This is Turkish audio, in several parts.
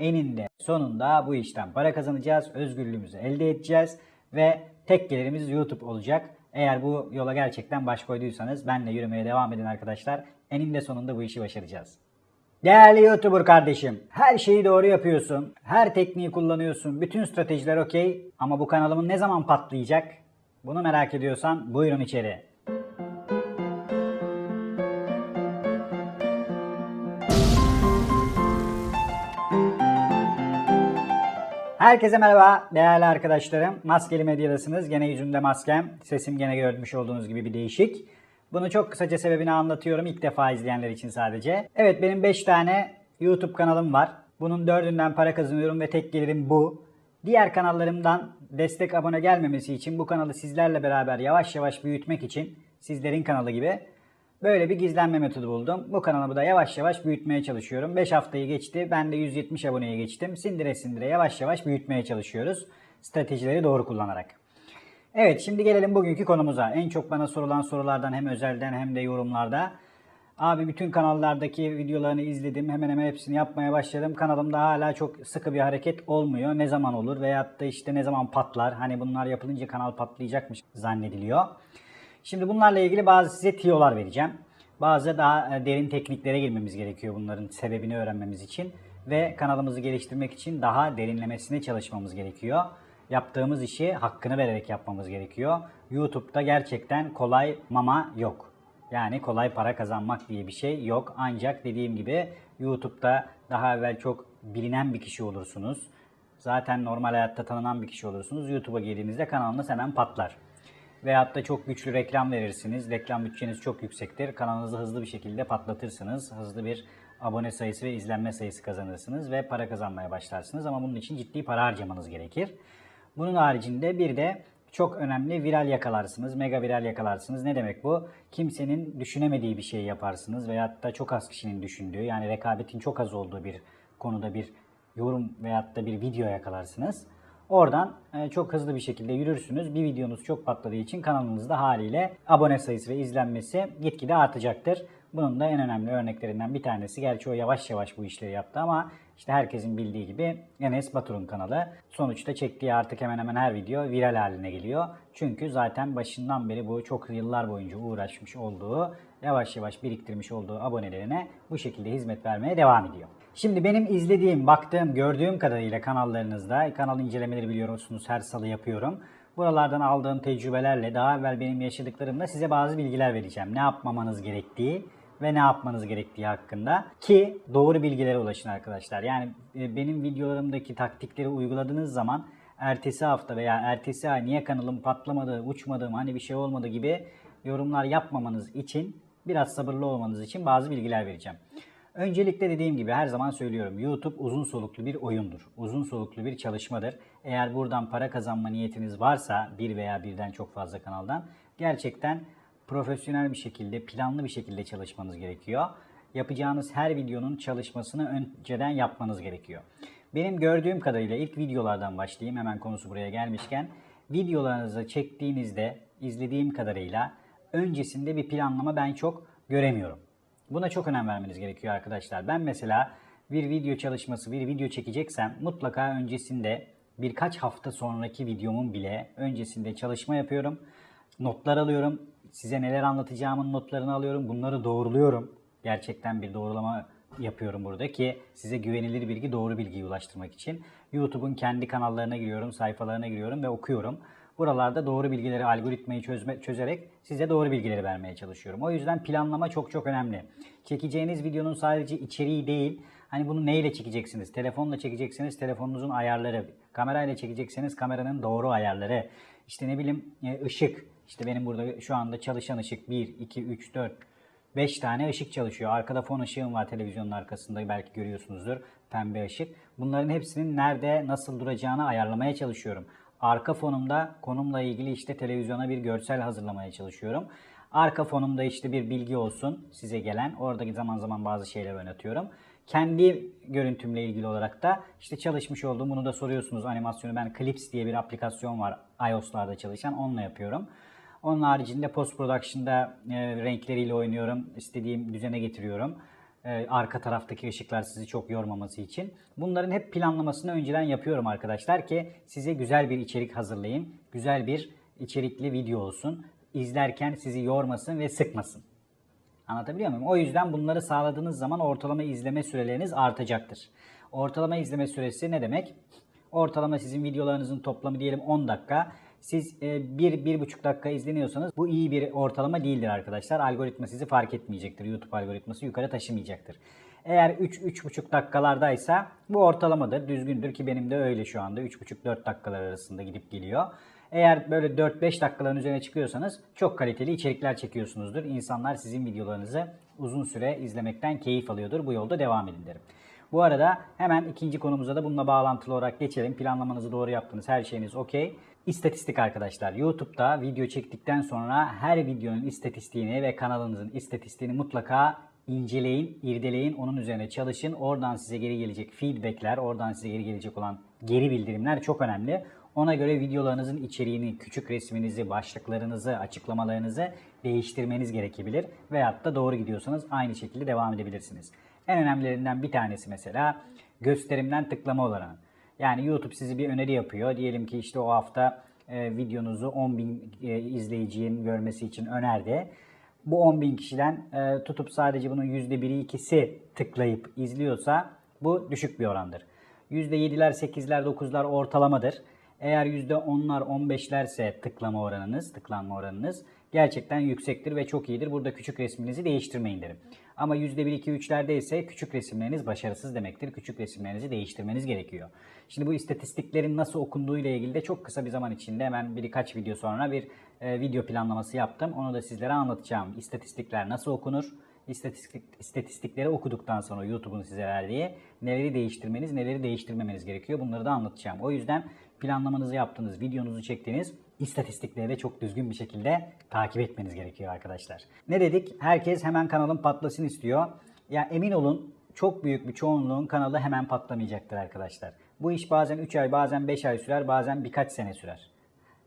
Eninde sonunda bu işten para kazanacağız, özgürlüğümüzü elde edeceğiz ve tek gelirimiz YouTube olacak. Eğer bu yola gerçekten baş koyduysanız benle yürümeye devam edin arkadaşlar. Eninde sonunda bu işi başaracağız. Değerli YouTuber kardeşim, her şeyi doğru yapıyorsun, her tekniği kullanıyorsun, bütün stratejiler okey ama bu kanalımın ne zaman patlayacak? Bunu merak ediyorsan buyurun içeri. Herkese merhaba değerli arkadaşlarım. Maskeli Medya'dasınız. Gene yüzümde maskem. Sesim gene görmüş olduğunuz gibi bir değişik. Bunu çok kısaca sebebini anlatıyorum ilk defa izleyenler için sadece. Evet benim 5 tane YouTube kanalım var. Bunun dördünden para kazanıyorum ve tek gelirim bu. Diğer kanallarımdan destek abone gelmemesi için bu kanalı sizlerle beraber yavaş yavaş büyütmek için sizlerin kanalı gibi Böyle bir gizlenme metodu buldum. Bu kanalımı da yavaş yavaş büyütmeye çalışıyorum. 5 haftayı geçti. Ben de 170 aboneye geçtim. Sindire sindire yavaş yavaş büyütmeye çalışıyoruz. Stratejileri doğru kullanarak. Evet şimdi gelelim bugünkü konumuza. En çok bana sorulan sorulardan hem özelden hem de yorumlarda. Abi bütün kanallardaki videolarını izledim. Hemen hemen hepsini yapmaya başladım. Kanalımda hala çok sıkı bir hareket olmuyor. Ne zaman olur veyahut da işte ne zaman patlar. Hani bunlar yapılınca kanal patlayacakmış zannediliyor. Şimdi bunlarla ilgili bazı size tiyolar vereceğim. Bazı daha e, derin tekniklere girmemiz gerekiyor bunların sebebini öğrenmemiz için. Ve kanalımızı geliştirmek için daha derinlemesine çalışmamız gerekiyor. Yaptığımız işi hakkını vererek yapmamız gerekiyor. YouTube'da gerçekten kolay mama yok. Yani kolay para kazanmak diye bir şey yok. Ancak dediğim gibi YouTube'da daha evvel çok bilinen bir kişi olursunuz. Zaten normal hayatta tanınan bir kişi olursunuz. YouTube'a girdiğinizde kanalınız hemen patlar. Veyahut da çok güçlü reklam verirsiniz. Reklam bütçeniz çok yüksektir. Kanalınızı hızlı bir şekilde patlatırsınız. Hızlı bir abone sayısı ve izlenme sayısı kazanırsınız ve para kazanmaya başlarsınız. Ama bunun için ciddi para harcamanız gerekir. Bunun haricinde bir de çok önemli viral yakalarsınız, mega viral yakalarsınız. Ne demek bu? Kimsenin düşünemediği bir şey yaparsınız veyahut da çok az kişinin düşündüğü yani rekabetin çok az olduğu bir konuda bir yorum veyahut da bir video yakalarsınız. Oradan e, çok hızlı bir şekilde yürürsünüz. Bir videonuz çok patladığı için kanalınızda haliyle abone sayısı ve izlenmesi gitgide artacaktır. Bunun da en önemli örneklerinden bir tanesi. Gerçi o yavaş yavaş bu işleri yaptı ama işte herkesin bildiği gibi Enes Batur'un kanalı. Sonuçta çektiği artık hemen hemen her video viral haline geliyor. Çünkü zaten başından beri bu çok yıllar boyunca uğraşmış olduğu, yavaş yavaş biriktirmiş olduğu abonelerine bu şekilde hizmet vermeye devam ediyor. Şimdi benim izlediğim, baktığım, gördüğüm kadarıyla kanallarınızda, kanal incelemeleri biliyorsunuz her salı yapıyorum. Buralardan aldığım tecrübelerle daha evvel benim yaşadıklarımla size bazı bilgiler vereceğim. Ne yapmamanız gerektiği ve ne yapmanız gerektiği hakkında ki doğru bilgilere ulaşın arkadaşlar. Yani e, benim videolarımdaki taktikleri uyguladığınız zaman ertesi hafta veya ertesi ay niye kanalım patlamadı, uçmadı, hani bir şey olmadı gibi yorumlar yapmamanız için biraz sabırlı olmanız için bazı bilgiler vereceğim. Öncelikle dediğim gibi her zaman söylüyorum. YouTube uzun soluklu bir oyundur. Uzun soluklu bir çalışmadır. Eğer buradan para kazanma niyetiniz varsa bir veya birden çok fazla kanaldan gerçekten profesyonel bir şekilde, planlı bir şekilde çalışmanız gerekiyor. Yapacağınız her videonun çalışmasını önceden yapmanız gerekiyor. Benim gördüğüm kadarıyla ilk videolardan başlayayım hemen konusu buraya gelmişken. Videolarınızı çektiğinizde izlediğim kadarıyla öncesinde bir planlama ben çok göremiyorum. Buna çok önem vermeniz gerekiyor arkadaşlar. Ben mesela bir video çalışması, bir video çekeceksem mutlaka öncesinde birkaç hafta sonraki videomun bile öncesinde çalışma yapıyorum. Notlar alıyorum. Size neler anlatacağımın notlarını alıyorum. Bunları doğruluyorum. Gerçekten bir doğrulama yapıyorum burada ki size güvenilir bilgi, doğru bilgiyi ulaştırmak için. YouTube'un kendi kanallarına giriyorum, sayfalarına giriyorum ve okuyorum. Buralarda doğru bilgileri, algoritmayı çözme, çözerek size doğru bilgileri vermeye çalışıyorum. O yüzden planlama çok çok önemli. Çekeceğiniz videonun sadece içeriği değil, hani bunu neyle çekeceksiniz? Telefonla çekeceksiniz, telefonunuzun ayarları. Kamerayla çekecekseniz kameranın doğru ayarları. İşte ne bileyim e, ışık. İşte benim burada şu anda çalışan ışık 1, 2, 3, 4, 5 tane ışık çalışıyor. Arkada fon ışığım var televizyonun arkasında belki görüyorsunuzdur. Pembe ışık. Bunların hepsinin nerede nasıl duracağını ayarlamaya çalışıyorum. Arka fonumda konumla ilgili işte televizyona bir görsel hazırlamaya çalışıyorum. Arka fonumda işte bir bilgi olsun size gelen. Oradaki zaman zaman bazı şeyler oynatıyorum. Kendi görüntümle ilgili olarak da işte çalışmış olduğum bunu da soruyorsunuz animasyonu ben Clips diye bir aplikasyon var iOS'larda çalışan onunla yapıyorum. Onun haricinde post production'da e, renkleriyle oynuyorum. istediğim düzene getiriyorum. E, arka taraftaki ışıklar sizi çok yormaması için. Bunların hep planlamasını önceden yapıyorum arkadaşlar ki size güzel bir içerik hazırlayayım. Güzel bir içerikli video olsun. İzlerken sizi yormasın ve sıkmasın. Anlatabiliyor muyum? O yüzden bunları sağladığınız zaman ortalama izleme süreleriniz artacaktır. Ortalama izleme süresi ne demek? Ortalama sizin videolarınızın toplamı diyelim 10 dakika. Siz 1-1,5 dakika izleniyorsanız bu iyi bir ortalama değildir arkadaşlar. Algoritma sizi fark etmeyecektir. YouTube algoritması yukarı taşımayacaktır. Eğer 3-3,5 dakikalardaysa bu ortalamadır, düzgündür ki benim de öyle şu anda. 3,5-4 dakikalar arasında gidip geliyor. Eğer böyle 4-5 dakikaların üzerine çıkıyorsanız çok kaliteli içerikler çekiyorsunuzdur. İnsanlar sizin videolarınızı uzun süre izlemekten keyif alıyordur. Bu yolda devam edin derim. Bu arada hemen ikinci konumuza da bununla bağlantılı olarak geçelim. Planlamanızı doğru yaptınız. Her şeyiniz okey. İstatistik arkadaşlar. YouTube'da video çektikten sonra her videonun istatistiğini ve kanalınızın istatistiğini mutlaka inceleyin, irdeleyin, onun üzerine çalışın. Oradan size geri gelecek feedbackler, oradan size geri gelecek olan geri bildirimler çok önemli. Ona göre videolarınızın içeriğini, küçük resminizi, başlıklarınızı, açıklamalarınızı değiştirmeniz gerekebilir. Veyahut da doğru gidiyorsanız aynı şekilde devam edebilirsiniz. En önemlilerinden bir tanesi mesela gösterimden tıklama oranı. Yani YouTube sizi bir öneri yapıyor. Diyelim ki işte o hafta e, videonuzu 10.000 e, izleyicinin görmesi için önerdi. Bu 10.000 kişiden e, tutup sadece bunun %1'i 2'si tıklayıp izliyorsa bu düşük bir orandır. %7'ler, 8'ler, 9'lar ortalamadır. Eğer %10'lar, 15'lerse tıklama oranınız, tıklanma oranınız gerçekten yüksektir ve çok iyidir. Burada küçük resminizi değiştirmeyin derim. Ama %1, 2, 3'lerde ise küçük resimleriniz başarısız demektir. Küçük resimlerinizi değiştirmeniz gerekiyor. Şimdi bu istatistiklerin nasıl okunduğu ile ilgili de çok kısa bir zaman içinde hemen birkaç video sonra bir e, video planlaması yaptım. Onu da sizlere anlatacağım. İstatistikler nasıl okunur? İstatistik, istatistikleri okuduktan sonra YouTube'un size verdiği neleri değiştirmeniz, neleri değiştirmemeniz gerekiyor. Bunları da anlatacağım. O yüzden planlamanızı yaptığınız, videonuzu çektiğiniz istatistikleri de çok düzgün bir şekilde takip etmeniz gerekiyor arkadaşlar. Ne dedik? Herkes hemen kanalın patlasın istiyor. Ya emin olun çok büyük bir çoğunluğun kanalı hemen patlamayacaktır arkadaşlar. Bu iş bazen 3 ay, bazen 5 ay sürer, bazen birkaç sene sürer.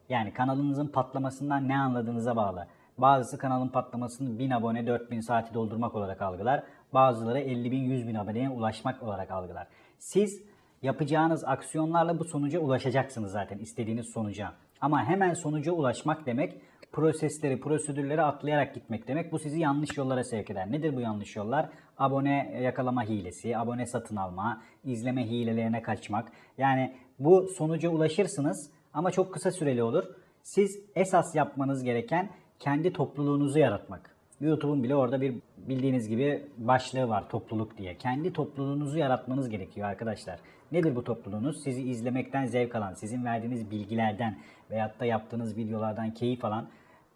Yani kanalınızın patlamasından ne anladığınıza bağlı. Bazısı kanalın patlamasını 1000 abone 4000 saati doldurmak olarak algılar. Bazıları 50 bin 100 bin aboneye ulaşmak olarak algılar. Siz yapacağınız aksiyonlarla bu sonuca ulaşacaksınız zaten istediğiniz sonuca. Ama hemen sonuca ulaşmak demek prosesleri, prosedürleri atlayarak gitmek demek. Bu sizi yanlış yollara sevk eder. Nedir bu yanlış yollar? Abone yakalama hilesi, abone satın alma, izleme hilelerine kaçmak. Yani bu sonuca ulaşırsınız ama çok kısa süreli olur. Siz esas yapmanız gereken kendi topluluğunuzu yaratmak. YouTube'un bile orada bir bildiğiniz gibi başlığı var topluluk diye. Kendi topluluğunuzu yaratmanız gerekiyor arkadaşlar. Nedir bu topluluğunuz? Sizi izlemekten zevk alan, sizin verdiğiniz bilgilerden veyahut da yaptığınız videolardan keyif alan,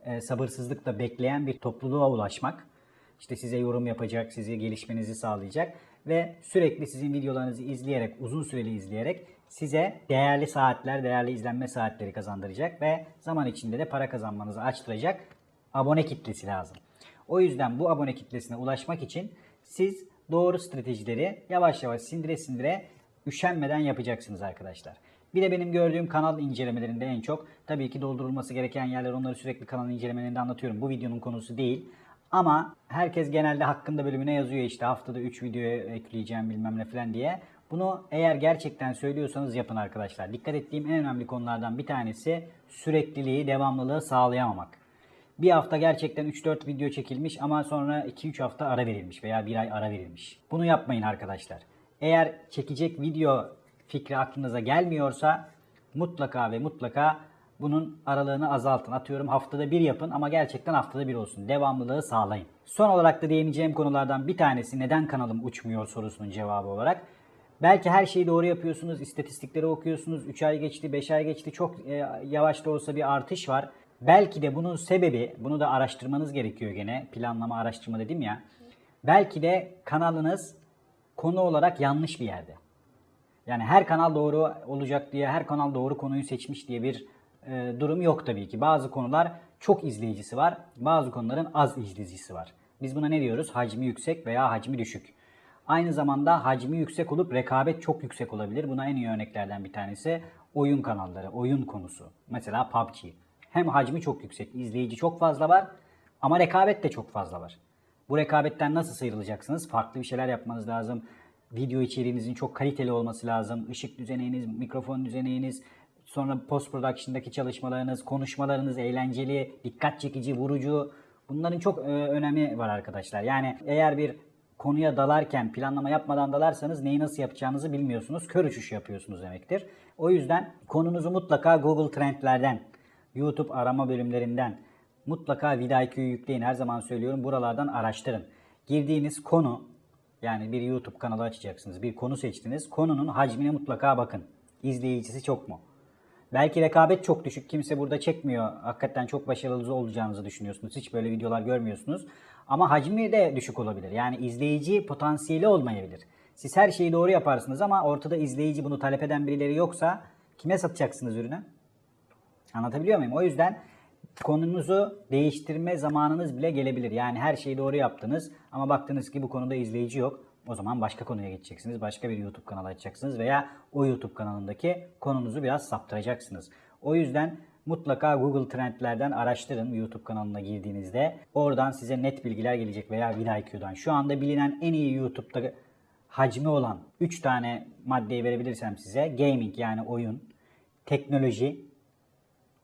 e, sabırsızlıkla bekleyen bir topluluğa ulaşmak. İşte size yorum yapacak, sizi gelişmenizi sağlayacak ve sürekli sizin videolarınızı izleyerek, uzun süreli izleyerek size değerli saatler, değerli izlenme saatleri kazandıracak ve zaman içinde de para kazanmanızı açtıracak abone kitlesi lazım. O yüzden bu abone kitlesine ulaşmak için siz doğru stratejileri yavaş yavaş sindire sindire üşenmeden yapacaksınız arkadaşlar. Bir de benim gördüğüm kanal incelemelerinde en çok tabii ki doldurulması gereken yerler onları sürekli kanal incelemelerinde anlatıyorum. Bu videonun konusu değil. Ama herkes genelde hakkında bölümüne yazıyor işte haftada 3 video ekleyeceğim bilmem ne falan diye. Bunu eğer gerçekten söylüyorsanız yapın arkadaşlar. Dikkat ettiğim en önemli konulardan bir tanesi sürekliliği, devamlılığı sağlayamamak. Bir hafta gerçekten 3-4 video çekilmiş ama sonra 2-3 hafta ara verilmiş veya bir ay ara verilmiş. Bunu yapmayın arkadaşlar. Eğer çekecek video fikri aklınıza gelmiyorsa mutlaka ve mutlaka bunun aralığını azaltın. Atıyorum haftada bir yapın ama gerçekten haftada bir olsun. Devamlılığı sağlayın. Son olarak da değineceğim konulardan bir tanesi neden kanalım uçmuyor sorusunun cevabı olarak. Belki her şeyi doğru yapıyorsunuz, istatistikleri okuyorsunuz, 3 ay geçti, 5 ay geçti, çok e, yavaş da olsa bir artış var. Belki de bunun sebebi, bunu da araştırmanız gerekiyor gene, planlama araştırma dedim ya. Belki de kanalınız konu olarak yanlış bir yerde. Yani her kanal doğru olacak diye, her kanal doğru konuyu seçmiş diye bir e, durum yok tabii ki. Bazı konular çok izleyicisi var, bazı konuların az izleyicisi var. Biz buna ne diyoruz? Hacmi yüksek veya hacmi düşük. Aynı zamanda hacmi yüksek olup rekabet çok yüksek olabilir. Buna en iyi örneklerden bir tanesi oyun kanalları, oyun konusu. Mesela PUBG. Hem hacmi çok yüksek, izleyici çok fazla var ama rekabet de çok fazla var. Bu rekabetten nasıl sıyrılacaksınız? Farklı bir şeyler yapmanız lazım. Video içeriğinizin çok kaliteli olması lazım. Işık düzeniniz, mikrofon düzeniniz, sonra post production'daki çalışmalarınız, konuşmalarınız eğlenceli, dikkat çekici, vurucu. Bunların çok e, önemi var arkadaşlar. Yani eğer bir konuya dalarken planlama yapmadan dalarsanız neyi nasıl yapacağınızı bilmiyorsunuz. Kör uçuş yapıyorsunuz demektir. O yüzden konunuzu mutlaka Google Trendlerden, YouTube arama bölümlerinden mutlaka VidIQ'yu yükleyin. Her zaman söylüyorum buralardan araştırın. Girdiğiniz konu yani bir YouTube kanalı açacaksınız. Bir konu seçtiniz. Konunun hacmine mutlaka bakın. İzleyicisi çok mu? Belki rekabet çok düşük. Kimse burada çekmiyor. Hakikaten çok başarılı olacağınızı düşünüyorsunuz. Hiç böyle videolar görmüyorsunuz. Ama hacmi de düşük olabilir. Yani izleyici potansiyeli olmayabilir. Siz her şeyi doğru yaparsınız ama ortada izleyici bunu talep eden birileri yoksa kime satacaksınız ürünü? Anlatabiliyor muyum? O yüzden konunuzu değiştirme zamanınız bile gelebilir. Yani her şeyi doğru yaptınız ama baktınız ki bu konuda izleyici yok. O zaman başka konuya geçeceksiniz. Başka bir YouTube kanalı açacaksınız veya o YouTube kanalındaki konunuzu biraz saptıracaksınız. O yüzden mutlaka Google Trendlerden araştırın YouTube kanalına girdiğinizde. Oradan size net bilgiler gelecek veya VidIQ'dan. Şu anda bilinen en iyi YouTube'da hacmi olan 3 tane maddeyi verebilirsem size. Gaming yani oyun, teknoloji,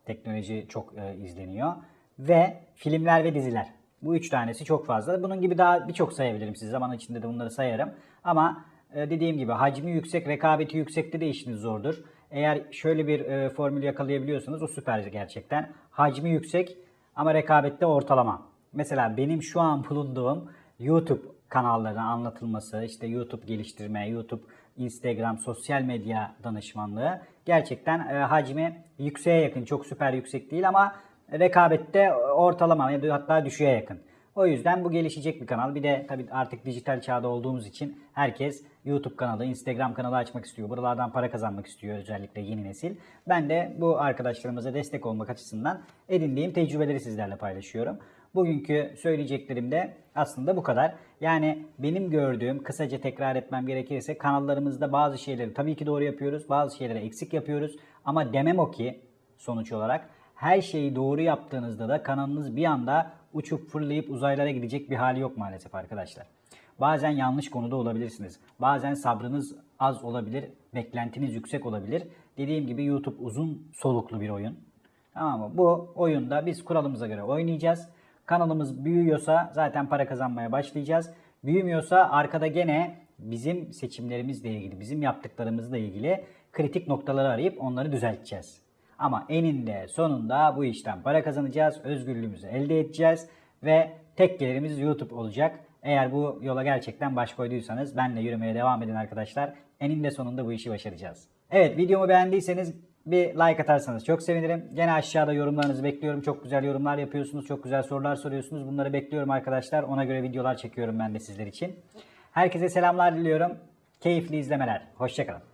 Teknoloji çok e, izleniyor. Ve filmler ve diziler. Bu üç tanesi çok fazla. Bunun gibi daha birçok sayabilirim size. Zaman içinde de bunları sayarım. Ama e, dediğim gibi hacmi yüksek, rekabeti yüksekte de işiniz zordur. Eğer şöyle bir e, formül yakalayabiliyorsanız o süper gerçekten. Hacmi yüksek ama rekabette ortalama. Mesela benim şu an bulunduğum YouTube kanallarına anlatılması, işte YouTube geliştirme, YouTube, Instagram, sosyal medya danışmanlığı gerçekten e, hacmi yükseğe yakın. Çok süper yüksek değil ama rekabette ortalama ya da hatta düşüğe yakın. O yüzden bu gelişecek bir kanal. Bir de tabii artık dijital çağda olduğumuz için herkes YouTube kanalı, Instagram kanalı açmak istiyor. Buralardan para kazanmak istiyor özellikle yeni nesil. Ben de bu arkadaşlarımıza destek olmak açısından edindiğim tecrübeleri sizlerle paylaşıyorum. Bugünkü söyleyeceklerim de aslında bu kadar. Yani benim gördüğüm, kısaca tekrar etmem gerekirse kanallarımızda bazı şeyleri tabii ki doğru yapıyoruz, bazı şeyleri eksik yapıyoruz. Ama demem o ki sonuç olarak her şeyi doğru yaptığınızda da kanalınız bir anda uçup fırlayıp uzaylara gidecek bir hali yok maalesef arkadaşlar. Bazen yanlış konuda olabilirsiniz. Bazen sabrınız az olabilir, beklentiniz yüksek olabilir. Dediğim gibi YouTube uzun soluklu bir oyun. Tamam mı? Bu oyunda biz kuralımıza göre oynayacağız. Kanalımız büyüyorsa zaten para kazanmaya başlayacağız. Büyümüyorsa arkada gene bizim seçimlerimizle ilgili, bizim yaptıklarımızla ilgili kritik noktaları arayıp onları düzelteceğiz. Ama eninde sonunda bu işten para kazanacağız, özgürlüğümüzü elde edeceğiz ve tek gelirimiz YouTube olacak. Eğer bu yola gerçekten baş koyduysanız benle yürümeye devam edin arkadaşlar. Eninde sonunda bu işi başaracağız. Evet videomu beğendiyseniz bir like atarsanız çok sevinirim. Gene aşağıda yorumlarınızı bekliyorum. Çok güzel yorumlar yapıyorsunuz. Çok güzel sorular soruyorsunuz. Bunları bekliyorum arkadaşlar. Ona göre videolar çekiyorum ben de sizler için. Herkese selamlar diliyorum. Keyifli izlemeler. Hoşçakalın.